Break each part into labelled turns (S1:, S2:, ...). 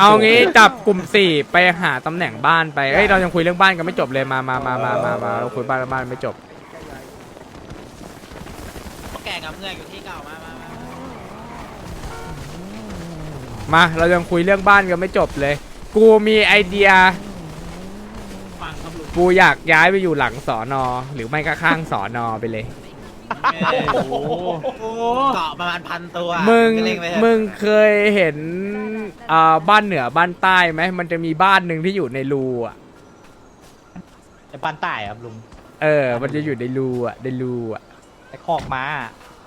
S1: เอางี้จับกลุ่มสี่ไปหาตำแหน่งบ้านไปเอ้ยเรายังคุยเรื่องบ้านกันไม่จบเลยมามามามามามาเราคุยบ้านบ้านไม่จบ
S2: แก่กับเพื่อนอยู่ที่เก่ามามามา
S1: มา เรายังคุยเรื่องบ้านกันไม่จบเลย กูมีไอเดียกูอยากย้ายไปอยู่หลังสอนอหรือไม่ก็ข้างสอนอไปเลย
S2: โอ้โหเกาะประมาณพันตัว
S1: มึง
S2: เล็งไปเถอะ
S1: มึงเคยเห็นอ่าบ้านเหนือบ้านใต้ไหม มันจะมีบ้านหนึ่งที่อยู่ในรูอะ
S3: จะบ้านใต้ครับลุง
S1: เออ มันจะอยู่ในรูอะ ในรูอะ
S3: ไอ้คอกม้า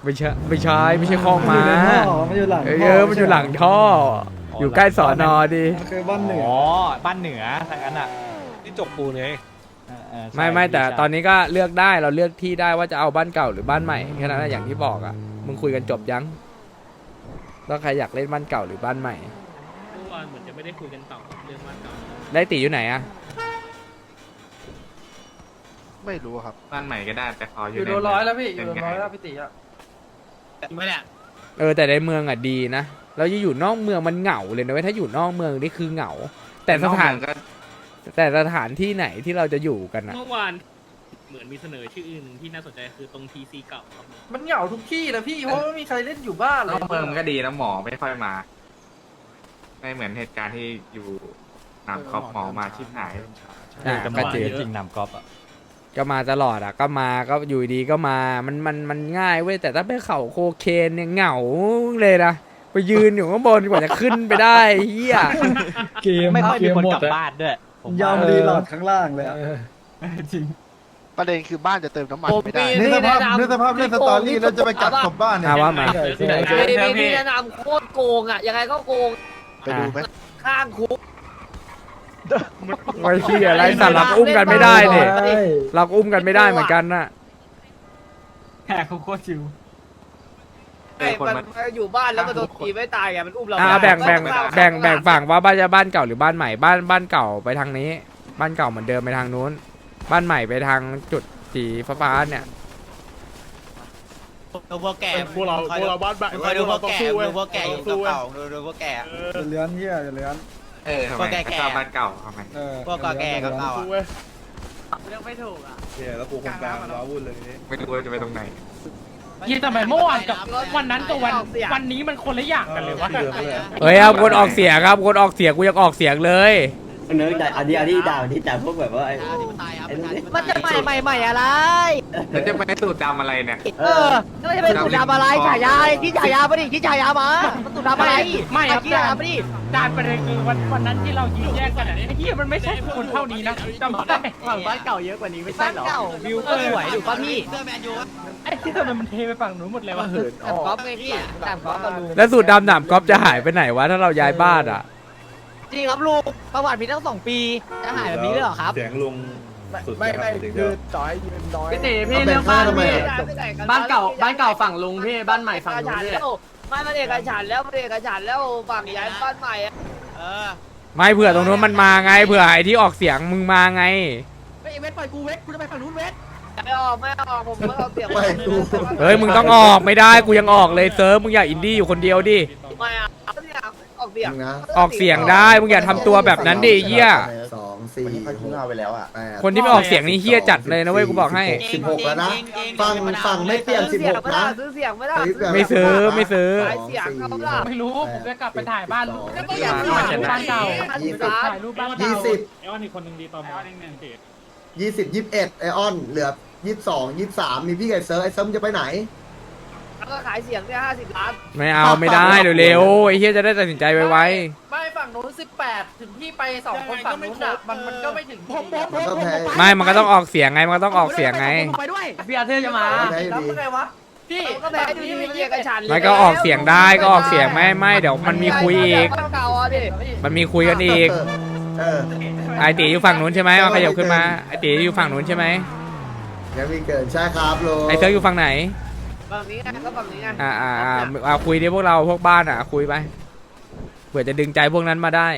S1: ไม่ใช่ ไม่ใช่ ไม่ใช่คลองม้า
S4: มันอยู่หลัง
S1: เออ มันอยู่หลังท่อ อยู่ใกล้สอนอดิ
S4: มันคือบ้านเหนือ
S3: อ๋อบ้านเหนือทางนั้นอะ
S5: ที่จกปูนไง
S3: เออเออใช่
S1: ไม่ไม่แต่
S3: ใช่
S1: ตอนนี้ก็เลือกได้เราเลือกที่ได้ว่าจะเอาบ้านเก่าหรือบ้านใหม่แค่นั้นแหละอย่างที่บอกอะมึงคุยกันจบยังแล้วใครอยากเล่นบ้านเก่าหรือบ้านใหม่
S6: เมื่อวานเหมือนจะไม่ได้คุยกันต่อเรื่องบ้านเก่า
S1: ได้ตีอยู่ไหนอะ
S7: ไม่รู้ครับ
S8: บ้านใหม่ก็ได้แต่ขออ
S4: อยู่ยู่
S8: ใน
S4: โดนร้อยแล้วพี่อ
S8: เป็
S4: ยู่
S8: น
S4: โดน
S8: ไง
S4: ร้อยแล้วพี่ติอะ
S2: จริงไหมเนี่ย
S1: เออแต่ในเมืองอะดีนะเราจะอยู่นอกเมืองมันเหงาเลยนะเว้ยถ้าอยู่นอกเมืองนี่คือเหงา แต่สถาน
S8: อกเมืองก็
S1: แต่สถานที่ไหนที่เราจะอยู่กันอะ
S6: เมื่อวานเหมือนมีเสนอชื่ออื่นหนึ่งที่น่าสนใจคือตรงทีซีเก่าครับ
S4: มันเหงาทุกที่นะพี่เพราะไม่มีใครเล่นอยู่บ้านเล
S8: น
S4: ย
S8: อกเมืองมันก็ดีนะหมอไม่ค่อยมา ไม่เหมือนเหตุการณ์ที่อยู่หนามครอบหมอมาชิบหาย
S1: อ่า
S3: แต่
S1: ก็
S3: เมื่อวาน
S1: จริง
S3: จริงนำกอล์ฟอะ
S1: ก็มาตลอดอะก็มาก็อยู่ดีก็มา มันมันมันง่ายเว้ยแต่ถ้าไปเขาโคเคนเนี่ยเหงาเลยนะไปยืนอยู่ข้างบนกว่าจะขึ้นไปได้เฮีย
S4: เกม
S3: ไม่ค่อยมีคน
S4: เกห
S3: กลับบ้านด้วย ผม
S4: ยอม
S3: ว่า
S4: รีโหลดข้างล่างเลยอะจริง
S7: ประเด็นคือบ้านจะเติมน้ำมันไม่ได้
S9: นึกสภาพนึกสภาพเล่นสตอรี่แล้วจะไปกัดศพบ้านเนี่ย
S1: อ่าว่ามา
S9: พี่พี่แนะนำโคตรโกงอะ ยังไงก็โกง
S7: ไปดูไหม
S9: ข้างคุก
S1: ไว้เฮียอะไรสัตว์เราก็อุ้มกันไม่ได้เนี่ย เราก็อุ้มกันไม่ได้เหมือนกันน่ะ
S4: แหกโคตรชิว
S8: เออคน
S9: มัน
S8: มัน
S9: มันอยู่บ้านแล้วมันโดนตีไม่ตายไงมันอุ้มเรา
S1: อ่า
S9: ไม่ได้
S1: แบ่งแบ่ง
S9: ต้อง
S1: แบ่งแบ่ง
S9: ข้า
S1: ฝั่งว่าบ้านจะบ้านเก่าหรือบ้านใหม่บ้านบ้านเก่าไปทางนี้ บ้านเก่าเหมือนเดิมไปทางนู้น บ้านใหม่ไปทางจุดสีฟ้าๆเนี่ย
S2: ดูพวกแก่
S5: พวกเราพวกเราบ้านใหม่
S2: มึงคอยดูพวก
S5: ต้อง
S2: แก่
S5: สู้เว้ย
S2: ดูพวกแก่อยู่
S5: สู้เว้ย
S2: เก่าๆดูดูพวกแก่
S4: จะเลื้อนเฮียจะเลื้อน
S8: เออทำไม
S2: พวกแก่ๆ
S8: ชอบบ้านเก่าทำไม
S4: เออ
S2: พวกแก่ๆเก่าๆ
S5: สู้
S2: อะ
S5: เว้ย
S9: เรื่องไม่ถูกอะ
S5: เนี่ยแล้วกูคงกลางว้าวุ่นเลยนี่
S8: ไม่รู้ว่าจะไปตรงไหน
S6: ยี่ทำไมเมื่อวานกับวันนั้นกับวันวันนี้มันคนละอย่างกันเลยวะ
S5: เหลืองเลย
S1: เฮ้ยครับคนออกเสียงครับคนออกเสียงกูยังออกเสียงเลย
S10: เนื้อแต่อันนี้อันนี้ด่าอันนี้ด่าพวกแบบว่าไอ้
S2: ประชาธิปไตยครับ
S10: ไอ้
S2: ประ
S10: นู่น
S2: ชา
S10: นี่
S2: ธิปไตย
S9: มันจะใหม่ใหม่ใหม่อะไร
S8: แล้วจะไปสูตรดำอะไรเนี่ย
S9: เออแล้วมันจะเป็นสูตรดำอะไรฉายาอะไรที่ฉายามาดิที่ฉายามามันสูตรดำอะไร
S6: ไม่ครับ
S9: ที่ฉายามาดิ
S6: ด่านประเด็นคือวันวันนั้นที่เรายืนแยกกันอะไอ้เหี้ยมันไม่ใช่คนเท่านี้นะจำได้
S9: ฝั่งบ้านเก่าเยอะกว่านี้ไม่ใช่หรอวิวก็สวยดูป่ะพี่
S2: เสื้อแมนยูครับ
S6: ไอ้ที่ทำไมมันเทไปฝั่งนู้นหมดเลยวะ
S9: แต่ก๊อฟไงพี่แต่ก๊อฟกับลุง
S1: แล้วสูตรดำหนามก๊อฟจะหายไปไหนวะถ้าเราย้ายบ้านอะ
S9: จริงครับลุงประวัติมีตั้งสองปีจะหายแบบนี้เลยเหรอครับ
S5: เสียงลุงสุด
S4: ไม่ไม่
S5: เสียง
S4: คื
S5: เดีย
S4: อ
S5: ว
S4: ต่อยยืนน้อย
S9: พี่ตีพี่เรื่องบ้านพี่บ้านเก่าบ้านเก่าฝั่งลุงพี่บ้านใหม่ฝั่งลุงพี่ไม่มันเอกฉันท์แล้วมันเอกฉันท์แล้วฝั่งย้ายบ้านใหม่อะ
S2: เออ
S1: ไม่เผื่อตรงนู้นมันมาไงเผื่อไอ้ที่ออกเสียงมึงมาไง
S9: ไม่เวทปล่อยกูเวทกูจะไปฝั่งนู้นเวท ไม่ออกไม่ออกผมไม่เอาเสียง
S1: เฮ้ยมึงต้องออกไม่ได้กูยังออกเลยเซิร์ฟมึงอย่าอินดี้อยู่คนเดียวดิ
S9: ไม่อะเนี่ยออกเสียง
S1: ออกเสียงได้มึงอย่าทำตัวแบบนั้นดิเฮีย
S10: สองสี่หกไปแล้วอะ แปด
S1: คนที่ไม่ออกเสียงนี่เฮียจัดเลยนะเว้ยกูบอกให้
S10: สิบหกแล้วนะ
S2: จริงๆจริงๆ
S10: ฟังฟังไม่เปลี่ยนสิบหกนะ
S9: ซื้อเสียงไม่ได้
S1: ไม่ซื้อไม่ซื้อ
S9: ขายเสียงเขาล่ะ
S6: ไม่รู้ ผมจะกลับไปถ่ายบ้านลูก
S9: ก็อยาก
S6: ถ่ายรูปบ้านเก่า
S9: ยี่สิบ
S6: ถ่ายรูปบ้านเก่า
S10: ยี่สิบ
S6: ไอ้อ้อนอีกคนหนึ่งดีต่อมาในเพจ
S10: ยี่สิบยี่สิบเอ็ดไอออน เหลือยี่สิบสองยี่สิบสามมีพี่ไก่เซิร์ฟไอเซิร์ฟมึงจะไปไหน
S9: แล้วก็ขายเสียงเนี่ยห้าสิบล้าน
S1: ไม่เอาไม่ได้เร็วๆไอ้เฮียจะได้ตัดสินใจไว
S4: ไม่ฝั่งนู้นสิบแปดถึงพี่ไปสองคนฝั่งนู้นอะมันมันก็ไม่ถึงผมผม
S10: มันก็แพ้
S1: ๆไม่มันก็ต้องออกเสียงไงมันก็ต้องออกเสียงไง
S9: ไปด้วยพี่อาเธอร์จะมา
S10: แพ้อยู่
S4: แล้ว
S10: ดี
S4: เป็นไงวะพี่
S9: ก็แพ้อยู่ที่วิเยกฉัน
S1: ไม่ก็ออกเสียงได้ก็ออกเสียงไม่ไม่เดี๋ยวมันมีคุยอีก
S9: เก่าอะดิ
S1: มันมีคุยกันอีก
S10: เออ
S1: ไอตีอยู่ฝั่งนู้นใช่ไหมมาขยับขึ้นมาไอตีอยู่ฝั่งนู้นใช่ไหม
S10: ยังมีเกินใช่ครับโล
S1: ไอเซิร์ฟอยู่ฝั่งไหน
S9: ฝั่งนี้ไงก็ฝั่งนี้ไง
S1: อ่าอ่าอ่าเอาคุยดิพวกเราพวกบ้านอะคุยไปเผื่อจะดึงใจพวกนั้นมาได้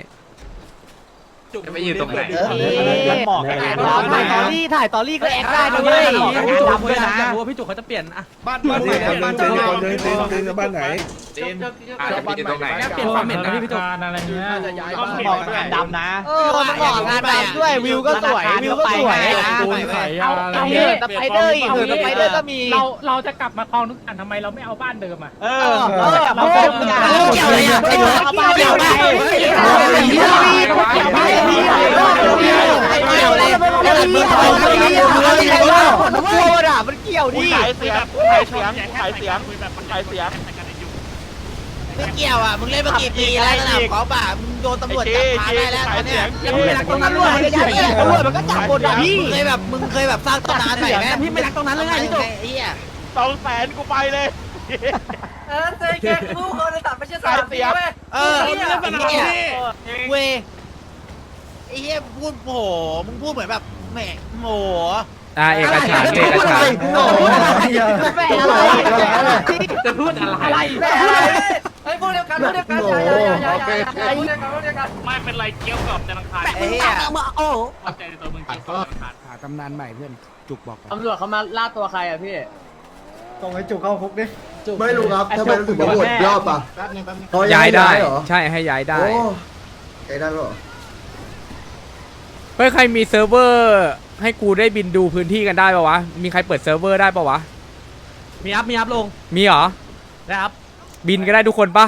S8: จะไปอยู่ตรงไหน
S3: มันเหมาะกับ
S9: ถ่ายตอรี่ถ่ายตอรี่ก็แอคได้นะเว้ย
S6: พี่จุกด้วยนะอยากรู้ว่าพี่จุกเขาจะเปลี่ยนอะ
S5: บ้านบ้านไหนบ้านไหนบ้านไหนบ้านไหน
S8: จีนอาจจะไปอยู่ตรงไหน
S6: เปลี่ยนความเห็นนะพี่พี่จุก
S3: อะไรเงี้ย
S5: จะย้าย
S3: ก็
S5: บ้าน
S3: เหมาะกับงานดำนะ
S9: เออมันเหมาะงานดำด้วยวิวก็สวยวิวก็สวย
S3: ปูนขายยา
S9: เอาเหินสไปเดอร์อีกเหินสไปเดอร์ก็มี
S6: เราเราจะกลับมาคลองทุกอันทำไมเราไม่เอาบ้านเดิมอะ
S3: เอ
S9: เอ
S3: อ
S9: อเออเราเกี่ยวอะไรอะไอ้หนูเอาบ้านเกี่ยวได้เกี่ยวอะไรเกี่ยวอะไรเกี่ยวอะไรเกี่ยวอะไร มันพูดอะมันเกี่ยวดิ
S5: ขายเสียงขายเสียงขายเสียงขายเสียง
S2: ไม่เกี่ยวอะ มึงเล่นมากี่ปีแล้วสนามกอล์ฟอะมึงโดนตำรวจจับมาได้แล้วตอนเนี้ย
S9: แล้วไม่รักตรงนั้นด้วยมันก็ยัดตำรวจมันก็จับหมดอะพี่
S2: มึงเคยแบบมึงเคยแบบสร้างตำนานใหม่ไหม
S9: พี่ไม่รักตรงนั้นเลยไงพี่จุก
S2: ไอ้เหี้ย
S5: สองแสนกูไปเลย
S4: เออเจแกคู่คนในตัดไม่ใช่สามปีเว้ย
S2: เออไอ้เหี้ยเว้ยไอ้เหี้ยพูดโอ้โหมึงพูดเหมือนแบบแหมโอ้โห
S1: อ่าเอกฉันท์เอกฉันท์
S9: แฝงอะไรอะไร
S6: จะพูดอะไร
S4: แม่ไอ้ยพูดเดียวกันพูดเดียวกันอย่าอย่าอย่าอย่าอย่าพูดเดียวกันพูดเดียวกัน
S6: ไม่เป็นไรเกี้ยวกับจันทร์คาร
S2: ไอ้เหี้ย
S6: ใจในตัวมึงเกี้ยวกับจันทร์คาร
S1: หาตำนานใหม่เพื่อนจุกบอก
S9: ตำรวจเขามาล่าตัวใครอะพี่
S10: ส่งให้จุกเข้าคุกดิไม่รู้ครับทำไมรู้สึกว่าโหดรอบอะเขา
S1: ย้ายได้
S10: เหรอ
S1: ใช่ให้ย้ายได้
S10: โอ้ย้ายได้เหรอ
S1: เฮ้ยใครมีเซิร์ฟเวอร์ให้กูได้บินดูพื้นที่กันได้ปะวะ มีใครเปิดเซิร์ฟเวอร์ได้ปะวะ
S6: มีอัพ มีอัพลง
S1: มีเหรอ
S6: นะครับ
S1: บินก็ได้ทุกคนปะ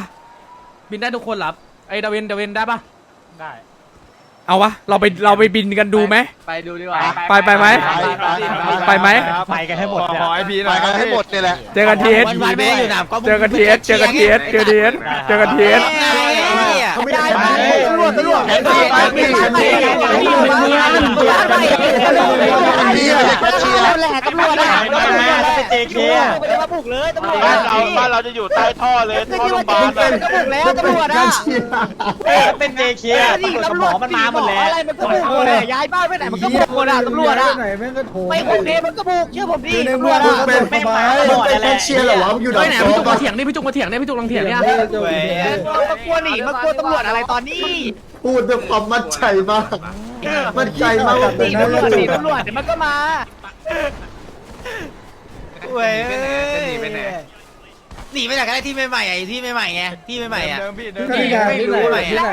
S6: บินได้ทุกคนเหรอไอ้ดาวินดาวินได้ปะได้
S1: เอาวะ เราไปเราไปบินกันดูไหม
S9: ไปดูดีกว่า
S1: ไปไปไหม ไปไหม
S3: ไปกันให้หมดเนี่ย
S5: ขอไอพี
S7: ไปกันให้หมดนี่แหละ
S1: เจอกันทีเอส
S2: วันวันๆไม่ได้อยู่หนามกอล์ฟ
S1: เจอกันทีเอสเจอกันทีเอสเจอทีเอสเจอกันทีเอส
S9: ตำรวจบ้า
S5: นเราบ้านเราจะอยู่ใต้ท่อเลยท่อโรงพยาบาล
S9: อะ
S3: เป็นเอเคี
S9: ยตำรวจมันมาหมดแล้วไหน
S10: แม่งก็โถ
S9: ไปกรุงเทพมันก็บุกเชื่อผมดิตำรวจอะ
S10: เป็นไม่มาหมดเป็นเชียร์เหรอวะมันอยู่ดับ
S6: ไหนพี่จุกมาเถียงนี่พี่จุกมาเถียงนี่พี่จุกลองเถียงเนี่ย
S9: มากลัวหนีมากลัวตำรวจอะไรตอนนี้
S10: พูดด้วยความมั่นใจมาก มั่นใจมากว่า
S9: หนีตำรวจหนีตำรวจเดี๋ยวมันก็มา
S2: เว้ย
S8: จะหนีไปไหน
S2: หนีไปไหนก็ได้ที่ใหม่ๆไอ้ที่ใหม่ๆไงที่ใหม่ๆอะ
S10: ที่ไหนที่ไหนที่ไหน
S9: แล้ว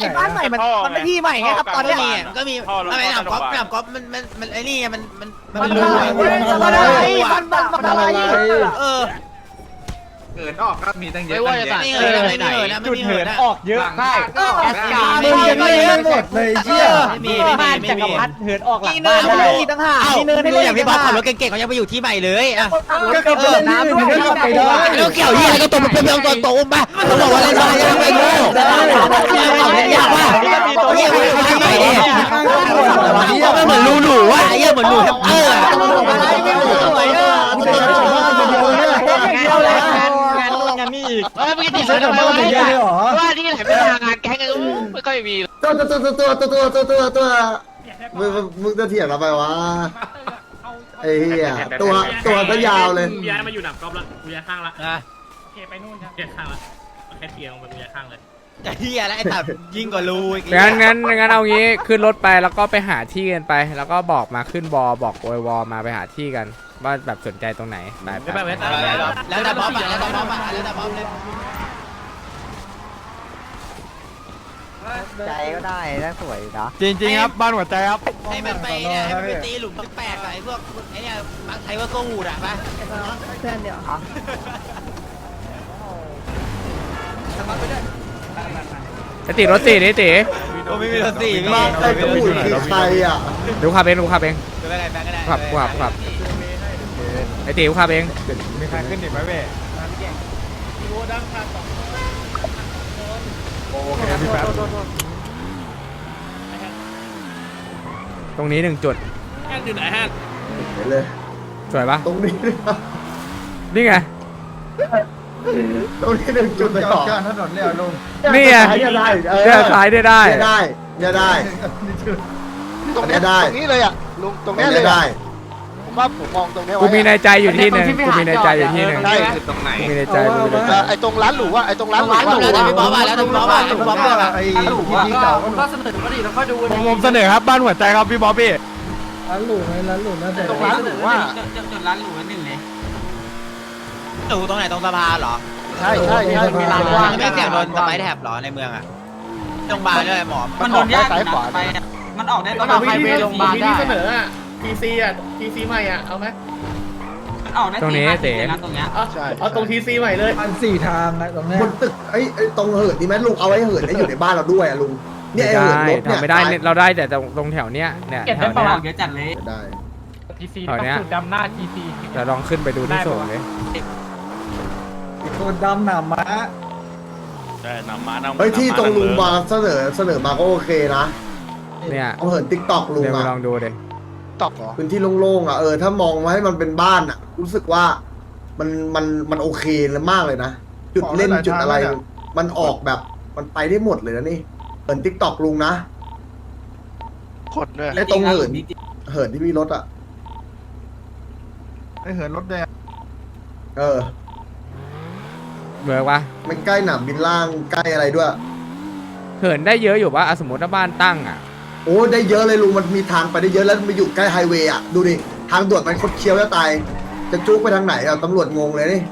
S9: ไอ้บ้านใหม่มันมันไม่ที่ใหม่ไงครับตอน
S2: ก็
S9: นี้
S2: มีอะก็มีอะไรหนามกอล์ฟหนามกอล์ฟมันมันมันไอ้นี่ไงมันมัน
S9: มันอะไรมันมันมันอะไร
S2: เออ
S8: เกินออกก็มีตั้งเยอะ
S2: ไม่
S8: ตั้
S2: ว่างจะ
S8: แยะ
S2: ไม่เหินนะไม่เหินนะไม่
S3: จุด
S2: มี
S3: เหิ
S2: เหิ
S3: น
S2: นนะ
S3: ออกเยอะมาก
S10: มึงจะเล่นหมดเลยเชี่ย
S2: ไม่มีไม่มี
S3: บ้าน
S2: ไม่
S3: จักร
S2: มี
S3: พรรดิเหินออกหลัง
S9: มีเนิ
S3: บ้านน
S9: ให้
S3: ได้
S9: เล่นอีกต่างหาก
S2: อ้าว
S9: มีเนินให้
S2: ดู
S9: เล่น
S2: อย่างพี่บอสขับรถเก่งๆเขายังไปอยู่ที่ใหม่เลยอะ
S10: ก็ขับไปเล่นนี่มึงก็ขับไปได้
S2: แล้วเกี่ยวยี่อะไรก็ตัวมันเป็นเรื่องตัวโตมาเขาบอกว่าเล่นมายังไม่รู้ยากว่าเยี่ยมเลยที่ใหม่เนี่ยมันเหมือนรูหนูอะเยี่ยเหมือนรูแฮมเตอร์ อี
S3: ก
S2: เออเมื่อกี้ติด
S10: จะขับบ้านคนเดียวเลยเหรอ
S2: ว่าที่ไหนไม่ทางานแก๊งกันไม่ค่อยมี
S10: ตัวตัวตัวตัวตัวตัวตัวตัวมึงมึงจะเถียงเรไปวะไอ้เหี้ยตัวตัวก็ยาวเลย
S6: ย้ายมาอยู่หนักกอล์ฟแล้วกูย้ายข้างละโอเคไปนู่นครับย้ายข้างละแค่เทียงไปกูย้ายข้างเลย
S2: เฮียแล้วไอ้ตับยิงกว่ารูอีก
S1: งั้นงั้นงั้นเอางี้ขึ้นรถไปแล้วก็ไปหาที่กันไป แล้วก็บอกมาขึ้นบอบอกโวยวอมาไปหาที่กัน ว่าแบบสนใจตรงไหนไปไป
S6: ไปไป
S2: แล้วแต่บ๊อบอะแล้วแต่บ๊อบอะแล้วแต่บ๊อบเลย
S9: ใจก็ได้ได้สวยนะ
S3: จริงๆครับบ้านหัวใจครับ
S2: ให้มันไปเนี่ยให้มันไปตีหลุมแปลกๆกับไอ้พวกไอ้เนี่ยบางไทยว่าก็หูดอะปะ
S9: เพื่อนเดียวครับ
S1: ไอติรถตินี่ติ
S2: โอ้ไม่มีรถสี่พี่
S10: มาไอ้กระปุกคือใครอะ
S1: ดูขับเองดูขับเอง
S2: ไม่เป็นไรแบงก็ได้
S1: ขับขับขับไอติกูขับเอง
S3: มีใครขึ้นอีกไหมเว้ย
S1: ตรงนี้หนึ่งจุด
S6: แค่อยู่ไหนฮะ
S10: เลย
S1: สวยปะ
S10: ตรงนี้
S1: นี่ไง
S10: ตรงนี้หนึ่งจุดต่อ
S1: นี่ไง
S10: เนี่ยได้
S1: เนี่ยซ้ายเนี่ยได้
S10: เนี่ยได้เนี่ยได้
S7: ตรงเนี้ย
S10: ได้
S7: ตรงนี้เลยอะลุงตรง
S10: เนี่
S7: เนี้
S10: ย
S7: ยเลย
S10: ได้
S7: ผม ว่าผมมองตรงเนี้ย
S1: กู
S7: ไว้
S1: มีใน
S7: อะ
S1: ใจอยู่ที่หนึ่งกูมีในใจอยู่ที่หนึ่ง
S7: ใช่
S8: คือตรงไหน
S1: กูมีในใจกูมีในใจ
S7: เอ่อไอ้ตรงร้านหรูว่าไอ้ตรงร้านหรู
S2: ร้านหรูแล้วแต่พี่บ๊อบอะแล้วแต่พี่บ๊อบอะพี่บ๊อบอะ
S7: ไอ้
S4: หลูอะก็ก็เสนอมาดิแล้วค่อยดู
S3: ผมผมเสนอครับบ้านหัวใจครับพี่บ๊อบบี้
S7: ตรงร้านหรูว่า
S6: จุดร้านหรูหนึ่งเลย
S2: หนูตรงไหนตรงสะพานเหรอ
S7: ใช่ใช่ใช่มีลานกว้าง
S2: ไม่เสียงโดนสไปร์แท็บเหรอในเมืองอะโรงพยาบาลด้วยหมอ
S6: มันโดนยากอยู่นะไปอะมันออกได้ตอนไฮเวย์โรงพยาบาลได้
S9: ทีซีอะทีซีใหม่อะเอาไหม
S6: มันออกได้
S1: ตรงนี้
S6: สี่ห้า
S1: เต๋
S6: สิบเลยนะตรงเนี้ย
S7: ใช่
S9: เอาตรงทีซีใหม่เลย
S10: บนตึกไอ้ไอ้ตรงเหินนี่ไหมลุงเอาไว้เหินได้อยู่ในบ้านเราด้วยอะลุงเนี่ย
S1: ไม่
S10: ไอ้
S1: ได้
S10: เหินรถเนี่ย
S1: ทำไม่ได้เนี่ยเราได้แต่ตรงตรงแถวเนี้ยเนี่ย
S6: เก็บ
S1: แถ
S6: ได้
S1: ว
S6: เปล่า
S1: เนี้ย
S6: เยอะจัดเลย
S10: ได้
S6: ทีซี
S1: แถว
S6: ต้อง
S1: เนี้ย
S6: สูดดำหน้าทีซี
S1: จะลองขึ้นไปดูที่สูงเลย
S3: คนดำหนามา
S5: ใช่นำมานั่ง
S10: เฮ้ยที่ตรงลุงมาเสนอเสนอมาก็โอเคนะ
S1: เนี่ย
S10: เอาเหินติ๊กตอกลุง
S1: เดี๋ยวมา
S10: อะ
S1: ลองดูเลย
S7: ตอกเหรอ
S10: พื้นที่โล่งๆอะเออถ้ามองมาให้มันเป็นบ้านอะ รู้สึกว่ามันมันมันโอเคเลยมากเลยนะ จุดเล่นจุดอะไรมันออกแบบมันไปได้หมดเลยนะนี่เหินติ๊กตอกลุงนะ
S7: คนด้วย
S10: ไอ้ตรงเหินเหินที่มีรถอะ
S3: ไอเหินรถแดง
S10: เออ
S1: เบิร์กปะ
S10: มันใกล้หนามบินล่างใกล้อะไรด้วย
S1: เหินได้เยอะอยู่ปะอะสมมติว่าบ้านตั้งอะ
S10: โอ้ได้เยอะเลยลุงมันมีทางไปได้เยอะแล้วมันอยู่ใกล้ไฮเวย์อะดูดิทางด่วนมันคดเคี้ยวแล้วตาย จะจุกไปทางไหนอะตำรวจงงเลยนี่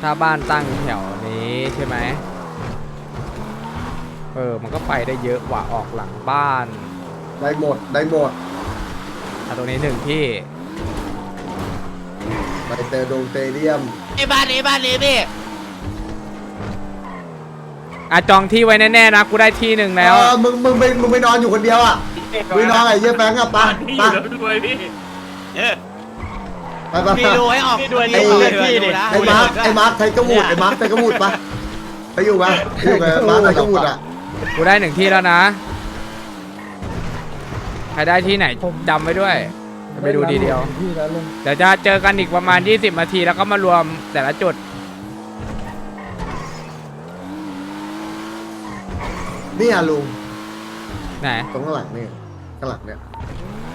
S1: ถ้าบ้านตั้งแถวนี้ใช่ไหมเออ มันก็ไปได้เยอะกว่าออกหลังบ้าน
S10: ได้หมดได้หมด
S1: อะตรงนี้หนึ่งที่
S10: ไปเตอร์ดงเตเดียม
S2: ไอ้บ้านนี้บ้านนี้พี่
S1: อะจองที่ไว้แน่ๆนะกูได้ที่หนึ่งแล้ว
S10: เออมึงมึงไปมึงไปนอนอยู่คนเดียวอะมึงไปนอนไอ้เยี่ยแฟงอะไปไปไปไป
S2: พี่ดูให้ออกพี่ดู
S10: ไอ้ไอ้มาร์คไอ้มาร์คไทยกระวูดไอ้มาร์คไทยกระวูดปะไปอยู่ปะไปอยู่กับมาร์คไทยกระวูดอะ
S1: กูได้หนึ่งที่แล้วนะ ใครได้ที่ไหนจำไว้ด้วยจะไปดูทีเดียว เดี๋ยวจะเจอกันอีกประมาณ 20นาทีแล้วก็มารวมแต่ละจุด
S10: นี่อะลุง
S1: ไหน
S10: ตรงข้างหลังนี่ข้างหลังเนี่ย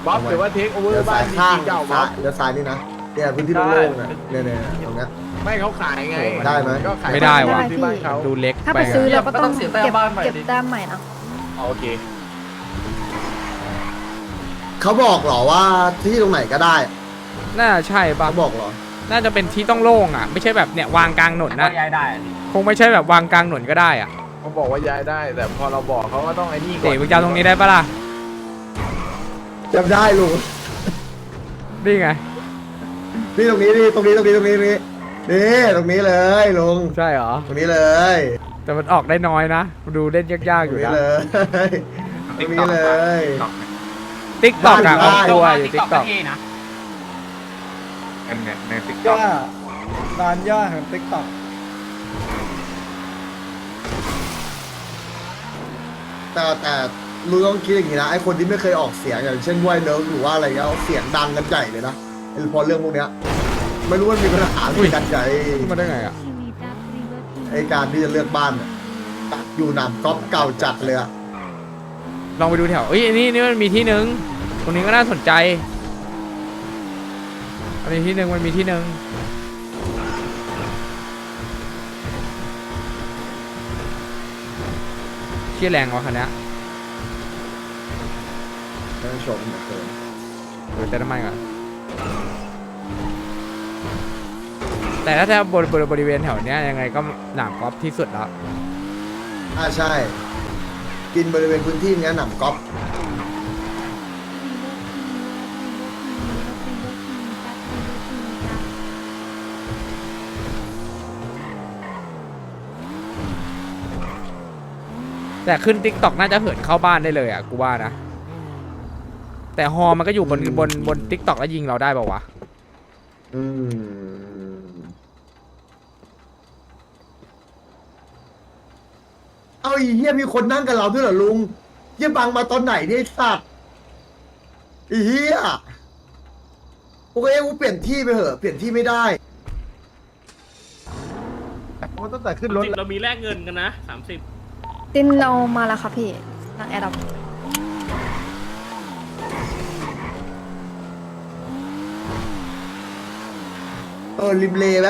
S3: บ๊อบหรือว่าเทคโอเวอ
S10: เดี๋ยว
S3: ร์บ้า
S10: สานยข้าง
S3: เก่าบ๊
S10: ซ้า
S3: อยบ
S10: เดี๋ยวซ้ายนี่นะเนี่ยพื้นที่โล่งๆอะเนี่ยเนี่ยตรงเนี้ย
S3: ไม่เขาขายไง
S10: ได้ไหม
S3: ก็ขาย
S1: ไม่ได้ว่ะ
S3: ที่บ้านเขา
S1: ดูเล็ก
S11: ถ้า
S1: ไป
S11: ไปซื้อ
S1: อะ
S11: เราก็ต้อง
S4: เสียแต้ม
S11: เก็บ
S4: บ้านใหม่
S11: เก็บ
S4: ดิ
S11: แต้มใหม่นะ
S3: โอเค
S10: เขาบอกเหรอว่าที่ตรงไหนก็ได้
S1: น่าใช่ปะ
S10: เขาบอกเหรอ
S1: น่าจะเป็นที่ต้องโล่งอะ ไม่ใช่แบบเนี่ยวางกลางถนนนะ
S6: ย้ายได้อะ
S1: คงไม่ใช่แบบวางกลางถนนก็ได้อะ
S3: เขาบอกว่าย้ายได้ แต่พอเราบอกเขาก็ต้องไอ้นี่ก่อน
S1: เต๋มึงจะเอาตรงนี้ได้ปะล่ะ
S10: จำได้ลุง
S1: นี่ไง
S10: นี่ตรงนี้นี่ตรงนี้ตรงนี้ตรงนี้ตรงนี้นี่ตรงนี้เลยลุง
S1: ใช่เหรอ
S10: ตรงนี้เลย
S1: แต่มันออกได้น้อยนะดูเล่นยากๆ
S10: ต
S1: อ
S10: รง
S1: ยู่
S10: นี้
S1: นะ
S10: เลยตรงนี้เลย
S1: ติ๊กตอกอะ
S10: ได้
S1: ออกตัวอยู่
S6: ติ๊
S1: ติ๊
S6: ก
S1: ก
S6: ต็
S1: ต
S6: อ
S1: อกก
S6: เท่นะ
S8: อันเนี้ยในติ๊กต็อก
S3: นานย่าแห่งติ๊กต็อก
S10: แต่แต่ลุงต้องคิดอย่างนี้นะไอคนที่ไม่เคยออกเสียงอย่างเช่นว่ายเนิร์กหรือว่าอะไรเงี้ยเอาเสียงดังกันใหญ่เลยนะไอ้พอเรื่องพวกเนี้ยไม่รู้มันมีปัญหาในการใช้
S1: ขึ้นมาได้ไงอะ
S10: ไอการที่จะเลือกบ้านเนี่ยอยู่หนามก๊อปเก่าจัดเลยอะ
S1: ลองไปดูแถวเอ้ยอันนี่นี่มันมีที่หนึ่งตรงนี้ก็น่าสนใจ อันนี้ที่หนึ่งมันมีที่หนึ่ง ชื่อแรงวะคันเนี้ย
S10: ท่านผู้ชมเหมือนเดิม
S1: เดี๋ยวเติมน้ำมันก่อนแต่ถ้าแถวบริบริบริเวณแถวเนี้ยยังไงก็หนามกอล์ฟที่สุดแล้ว
S10: อ่าใช่ กินบริเวณพื้นที่เนี้ยหนามก๊อป
S1: แต่ขึ้นติ๊กต็อกน่าจะเหินเข้าบ้านได้เลยอะกูว่านะ แต่ฮอมันก็อยู่บนบนบนติ๊กต็อกแล้วยิงเราได้ป่าวะ
S10: อืมเอาอีเหี้ยมีคนนั่งกับเราด้วยเหรอลุงเหี้ยบังมาตอนไหนเนี่ยไอ้สัตว์อีเหี้ยโอเคกูเปลี่ยนที่ไปเหอะเปลี่ยนที่ไม่ได้
S3: มันตั้งแต่ขึ้นรถ
S6: เรามีแลกเงินกันนะสามสิบ
S11: ตินเรามาแล้วครับพี่หลังแอร์ดับ
S10: เออริมเลไหม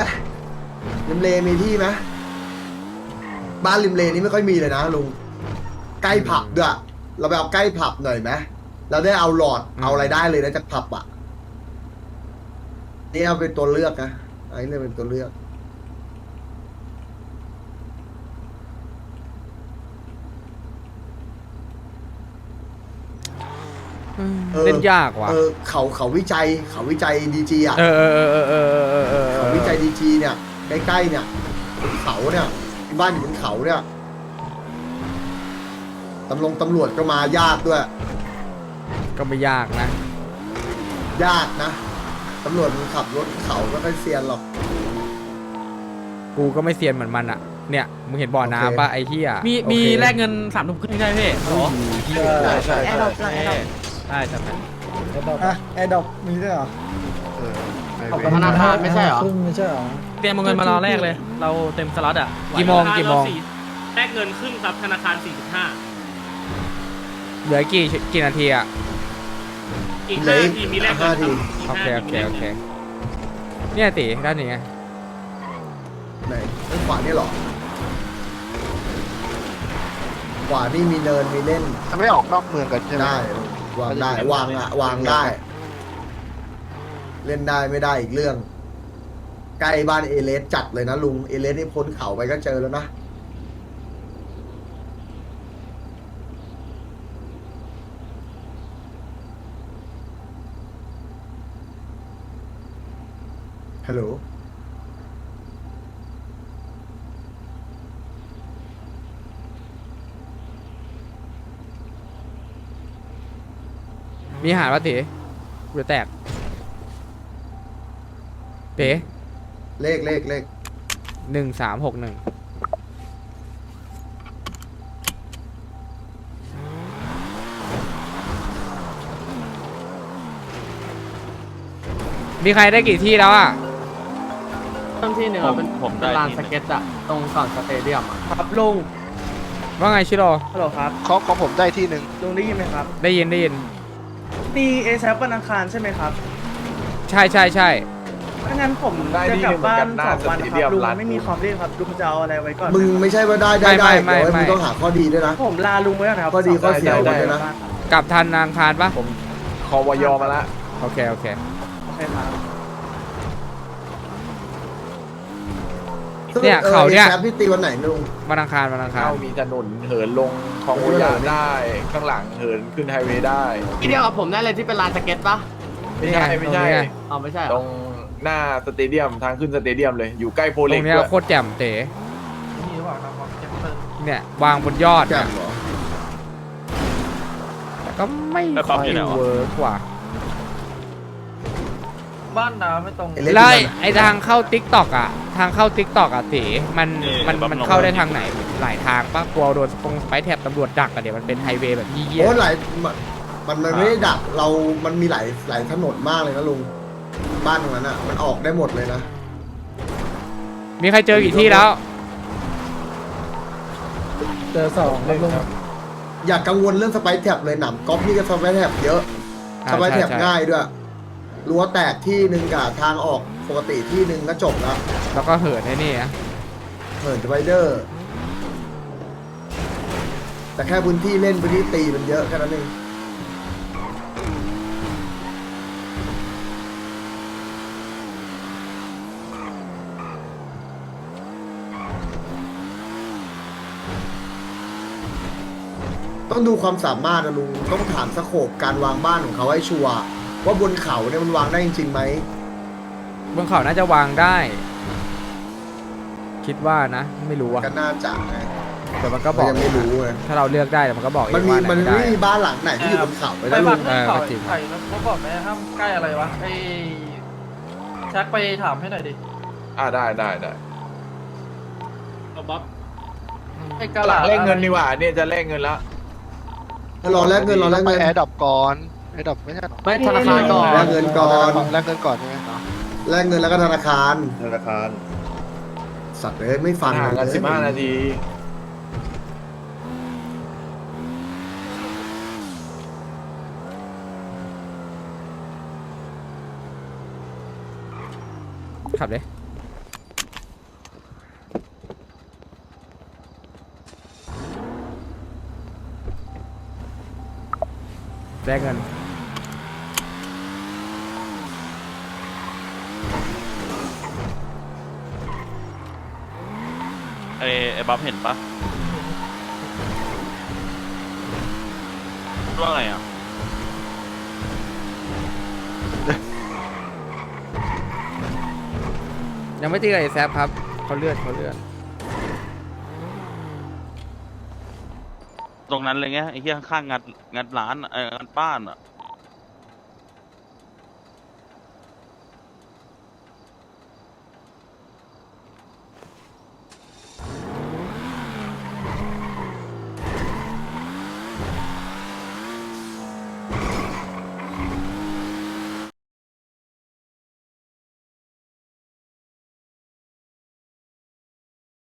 S10: ริมเลมีที่ไหมบ้านริมเลนี่ไม่ค่อยมีเลยนะลุงใกล้ผับด้วยเราไปเอาใกล้ผับหน่อยไหมเราได้เอาหลอดเอาอะไรได้เลยนะจากผับอะนี่เอาเป็นตัวเลือกนะไอ้เนี่ยเป็นตัวเลือก ออ
S1: เล่นยากว่ะ
S10: เออเขาเขาวิจัยเขาวิจัยดีจีอะ
S1: เออเออเออเออเออเออเออ
S10: เขาวิจัยดีจีเนี่ยใกล้ๆเนี่ยบนเขาเนี่ยบ้านอยู่บนเขาเนี่ยตำรวจตำรวจก็มายากด้วย
S1: ก็ไม่ยากนะ
S10: ยากนะตำรวจมันขับรถเขาก็ไม่เซียนหรอก
S1: กูก็ไม่เซียนเหมือนมันอะ เนี่ยมึงเห็นบ่อ
S10: โอเค
S1: น้ำป่ะไอ้เหี้ย
S6: มี
S10: โอเค
S6: มีแลกเงินสามทุ่มครึ่งได้พี่โอ้
S3: ใช่ใช่
S9: แอ ร์ดรอปหลังแอร์ดรอป
S6: ได้จัดไป
S3: อะแอร์ดอกมีด้วยเหรอ
S7: เออไฮ
S9: ขอบ
S7: เว
S9: คุณ
S7: ย์
S9: ธนาคารไม่ใช่เหรอ
S3: ครึ่งไม่ใช่เหรอ
S6: เตรียมเอาเงินมารอแรกเลย เราเต็มสล็อตอะ
S1: กี่โมงกี่โมง
S6: แลกเงินครึ่งครับธนาคาร
S1: เหลือกี่กี่นาทีอะ
S6: 45อีก
S10: เหลือ
S6: 5
S10: อีก
S6: ทีมีแลก
S10: ห้า
S6: เงิน
S10: ที
S1: โอเคโอเคโอเคเนี่ยตีด้านนี้ไง
S10: ไหนด้านขวานี่เหรอ ขวานี่มีเนินมีเล่น
S7: จะไม่ออกนอกเมืองกันใช่ไหม
S10: ได้ วางได้วางอะวางได้ เล่นได้ไม่ได้อีกเรื่องใกล้บ้านเอเลสจัดเลยนะลุงเอเลสนี่พ้นเขาไปก็เจอแล้วนะ
S1: มีอาหารป่ะตีกูจะแตกเต๋
S10: เลขเลขเลข
S1: หนึ่งสามหกหนึ่งมีใครได้กี่ที่แล้วอะ
S9: ต้นที่หนึ่งอะเป็น
S5: ผม
S9: เป็น
S5: ได้
S9: ลาน
S5: ที่
S9: สเก็ตอะตรงก่อนสเตเดียมอะ
S6: ครับลุง
S1: ว่าไงชิโร่
S6: ฮัลโหลครับ
S7: ของของผมได้ที่หนึ่ง
S6: ลุงได้ยินไหมครับ
S1: ได้ยินได้ยิน
S6: มีเอซวันอังคารใช่ไหมครับ
S1: ใช่ใช่ใช่
S6: ถ้างั้นผม
S3: ได้
S6: จะ
S3: ที่
S6: ก
S3: ห
S6: ลั
S3: นึ่
S6: บ
S3: งเหมือน
S6: บ้า
S3: กันนหน้า
S6: สองวัน
S3: ส
S6: ค
S3: เต
S6: รับ
S3: เดียม
S6: ลุง
S3: ร้าน
S6: ไม่มีความรีบครับลุงจะเอาอะไรไว้ก่อน
S10: มึงไม่ใช่ว่าได้ได้ได้เดี๋ยวมึงต้องหาข้อดีด้วยนะ
S6: ผมลาลุงไว้ก่อนนะครับ
S10: ข้อดีข้อเสีย
S3: ได้
S10: ไว้ด้วยนะ
S1: กลับทันอังคารปะ
S3: คอวยอมาละ
S1: โอเคโอเค
S6: โอเคครับ
S1: เนี่ยเขาเนี่ย
S10: แชมป์ที่ตีวันไหนลุง
S1: วันอังคารวันอังคาร
S3: เข้ามีถนนเหินลง คลองโอยาได้ข้างหลังเหินขึ้นไฮเวย์ได้
S9: ที่เดียวกับผมได้เลยที่เป็นลานสเก็ตปะ
S3: ไม่ใช่ไม่ใช่
S1: ตรงนี้ไง
S9: เอาไม่ใช่เหร
S3: ตร
S9: อง
S3: หน้าสเตเดียมทางขึ้นสเตเดียมเลยอยู่ใกล้โพ
S1: ต
S3: เล็
S1: ร
S3: ก
S1: งเนี้ย
S3: ด้วย
S1: โคตรแจ่มเต๋
S6: นี่หรือเปล่าครับผมจะเปิด
S1: เนี่ยวางบนยอด
S10: แจ่
S1: เนี่ย
S10: มเหรอ
S1: แต่ก็ไม่
S5: แล้วปั๊
S1: ค่
S5: ม
S1: อย
S5: อยู่ไหนวะ
S1: เวิร์กกว่า
S6: บ้านน้ำไม่ตรง
S10: เอเลส
S1: แล้วไอ้
S10: ที่มัน
S1: ไอ้ทางเข้าทิกตอกอะ ทางเข้าทิกตอกอะเต๋มันมันมันเข้าได้ทางไหนหลายทางปะกลัวโดนสปงไปแถบตำรวจดักอะเดี๋ยวมันเป็นไฮเวย์แบบเยี่ย
S10: โอ้หลายมันมันมันไม่ได้ดักเรา มันมีหลายหลายถนนมากเลยนะลุง บ้านตรงนั้นอะ มันออกได้หมดเลยนะ
S1: มีใครเจอกี่ที่แล้ว
S3: เจอสองแล้วลุง
S10: อย่ากังวลเรื่องสไปร์แท็บเลยหนำก๊อปนี่ก็สไปร์แท็บเยอะ
S1: อ่า
S10: สไปร์แท็บ
S1: ใช่ใช่
S10: ง่ายด้วย รั้วแตกที่หนึ่งกับทางออกปกติที่หนึ่งก็จบแล้ว
S1: แล้วก็เหินไอ้นี่นะ
S10: เหินสไปเดอร์ แต่แค่พื้นที่เล่นพื้นที่ตีมันเยอะแค่นั้นเองต้องดูความสามารถนะลุงต้องถามสโคปการวางบ้านของเขาให้ชัวร์ ว่าบนเขาเนี่ยมันวางได้จริงๆไหม
S1: บนเขาน่าจะวางได้ คิดว่านะ ไม่รู้อะ
S10: ก็น่าจะไง
S1: แต่มันก็บอก
S10: ยังไม่รู้ไง
S1: ถ้าเราเลือกได้แต่มันก็บอกเอ
S10: มัน
S1: ง
S10: มี
S1: ว่าไหน
S10: มัน
S1: ไม่ได้
S10: ไม่มีบ้านหลังไหนที่อยู่บนเขาไป
S6: ไป
S10: นะลุ
S6: บ้าน
S10: ง
S6: เรื่องเขา
S1: เออจริง
S6: ไข่แล้วเขาบอกไหมห้ามใกล้อะไรวะไอ้แช็คไปถามให้หน่อยดิ
S3: อ่าได้ได้ได้
S6: เอาบ๊อบไอ้ก
S3: ก
S6: ระ
S3: ห
S6: ห
S3: ลั
S6: ลางด
S3: แลกเงินดีกว่าเนี่ยจะแลกเงินแล้ว
S10: รอแลกเงินรอแลก
S7: ไป
S10: เงิน
S7: แอร์ดรอปก่อนแอ้ดอกไม่ใช่หรอ
S9: ไม่ธนาคารก่อน
S10: แลกเงินก่อน
S7: แลกเงินก่อนใช่ไหม
S10: แลกเงินแล้วก็ธนาคาร
S3: ธนาคาร
S10: สัตว์เลยไม่ฟัง
S3: ห่างกันสิบห้านาที
S1: ขับเลย แลกเงิน
S5: บ๊อบเห็นปะว่าไงอะ
S1: ยังไม่ตีกับไอ้แซฟครับเขาเลือดเขาเลือด
S5: ตรงนั้นเลยไงไอ้เหี้ยข้างๆงัดงัดร้านอะเอองัดบ้านอะ